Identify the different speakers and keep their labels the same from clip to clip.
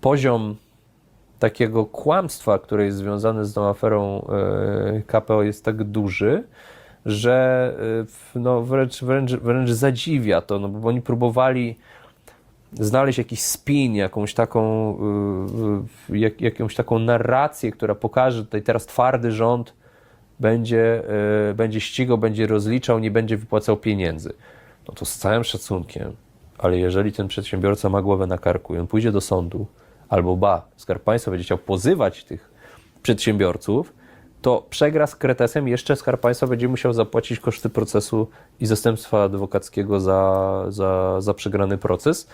Speaker 1: poziom takiego kłamstwa, które jest związane z tą aferą e, KPO jest tak duży, że e, no, wręcz, wręcz, wręcz zadziwia to, no, bo oni próbowali znaleźć jakiś spin, jakąś taką, y, jak, jakąś taką narrację, która pokaże, że tutaj teraz twardy rząd będzie, będzie ścigał, będzie rozliczał, nie będzie wypłacał pieniędzy. No to z całym szacunkiem, ale jeżeli ten przedsiębiorca ma głowę na karku i on pójdzie do sądu, albo ba, Skarb Państwa będzie chciał pozywać tych przedsiębiorców, to przegra z kretesem, jeszcze Skarb Państwa będzie musiał zapłacić koszty procesu i zastępstwa adwokackiego za, za, za przegrany proces,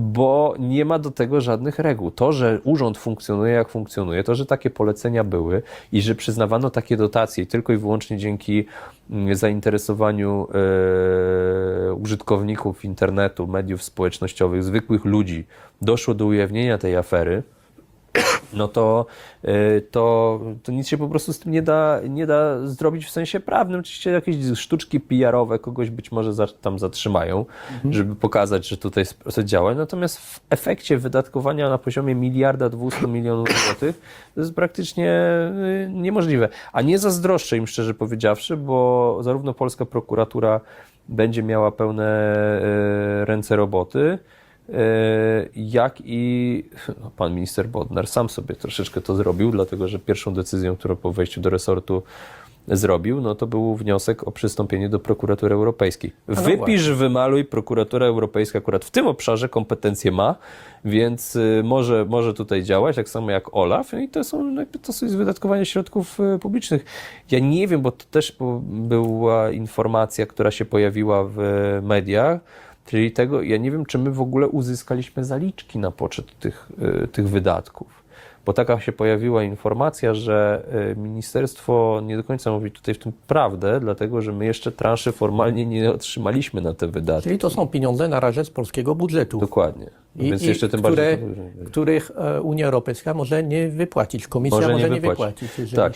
Speaker 1: bo nie ma do tego żadnych reguł. To, że urząd funkcjonuje jak funkcjonuje, to, że takie polecenia były i że przyznawano takie dotacje tylko i wyłącznie dzięki mm, zainteresowaniu e, użytkowników internetu, mediów społecznościowych, zwykłych ludzi doszło do ujawnienia tej afery, no to, y, to, to nic się po prostu z tym nie da, nie da zrobić w sensie prawnym. Oczywiście jakieś sztuczki PR-owe kogoś być może za, tam zatrzymają, żeby pokazać, że tutaj proces działa. Natomiast w efekcie wydatkowania na poziomie miliarda 200 milionów złotych to jest praktycznie y, niemożliwe. A nie zazdroszczę im szczerze powiedziawszy, bo zarówno polska prokuratura będzie miała pełne y, ręce roboty, jak i no, pan minister Bodnar sam sobie troszeczkę to zrobił, dlatego że pierwszą decyzją, którą po wejściu do resortu zrobił, no to był wniosek o przystąpienie do prokuratury europejskiej. Wypisz, wymaluj, prokuratura europejska akurat w tym obszarze kompetencje ma, więc y, może, może tutaj działać, tak samo jak OLAF i to są, jakby to jest wydatkowanie środków y, publicznych. Ja nie wiem, bo to też była informacja, która się pojawiła w mediach, Czyli tego, ja nie wiem, czy my w ogóle uzyskaliśmy zaliczki na poczet tych, y, tych wydatków. Bo taka się pojawiła informacja, że y, ministerstwo nie do końca mówi tutaj w tym prawdę, dlatego że my jeszcze transzy formalnie nie otrzymaliśmy na te wydatki.
Speaker 2: Czyli to są pieniądze na razie z polskiego budżetu.
Speaker 1: Dokładnie. I, Więc i jeszcze tym które, bardziej.
Speaker 2: których e, Unia Europejska może nie wypłacić. Komisja może, nie, wypłacić. jeżeli- Tak.